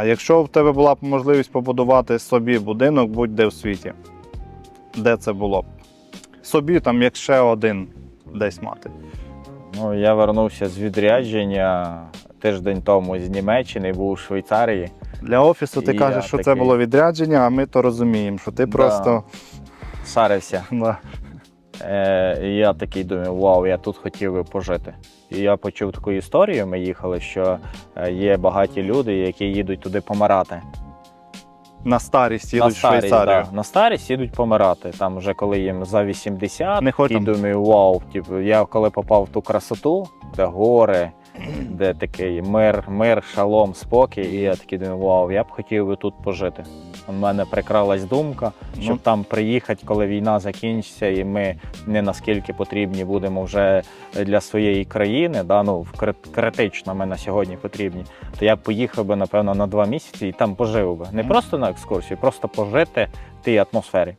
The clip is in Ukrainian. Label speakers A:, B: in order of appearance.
A: А якщо в тебе була б можливість побудувати собі будинок будь-де в світі, де це було б? Собі там як ще один десь мати.
B: Ну, я вернувся з відрядження тиждень тому з Німеччини, був у Швейцарії.
A: Для офісу ти
B: Я
A: кажеш, що це було відрядження, а ми то розуміємо, що ти
B: Да.
A: просто.
B: Сарився.
A: Да.
B: Е, і я такий думаю, вау, я тут хотів би пожити. І я почув таку історію. Ми їхали, що е, є багаті люди, які їдуть туди помирати.
A: На старість їдуть
B: на
A: в Швейцарію.
B: Да, на старість їдуть помирати. Там вже коли їм за 80,
A: Не
B: і думаю, вау, типу, я коли попав в ту красоту, де гори, де такий мир, мир, шалом, спокій, і я такий думаю, вау, я б хотів би тут пожити. У мене прикралась думка, щоб
A: Ну.
B: там приїхати, коли війна закінчиться, і ми не наскільки потрібні будемо вже для своєї країни. Да, ну, критично ми на сьогодні потрібні. То я поїхав би, напевно, на два місяці і там пожив би. Не просто на екскурсію, просто пожити в тій атмосфері.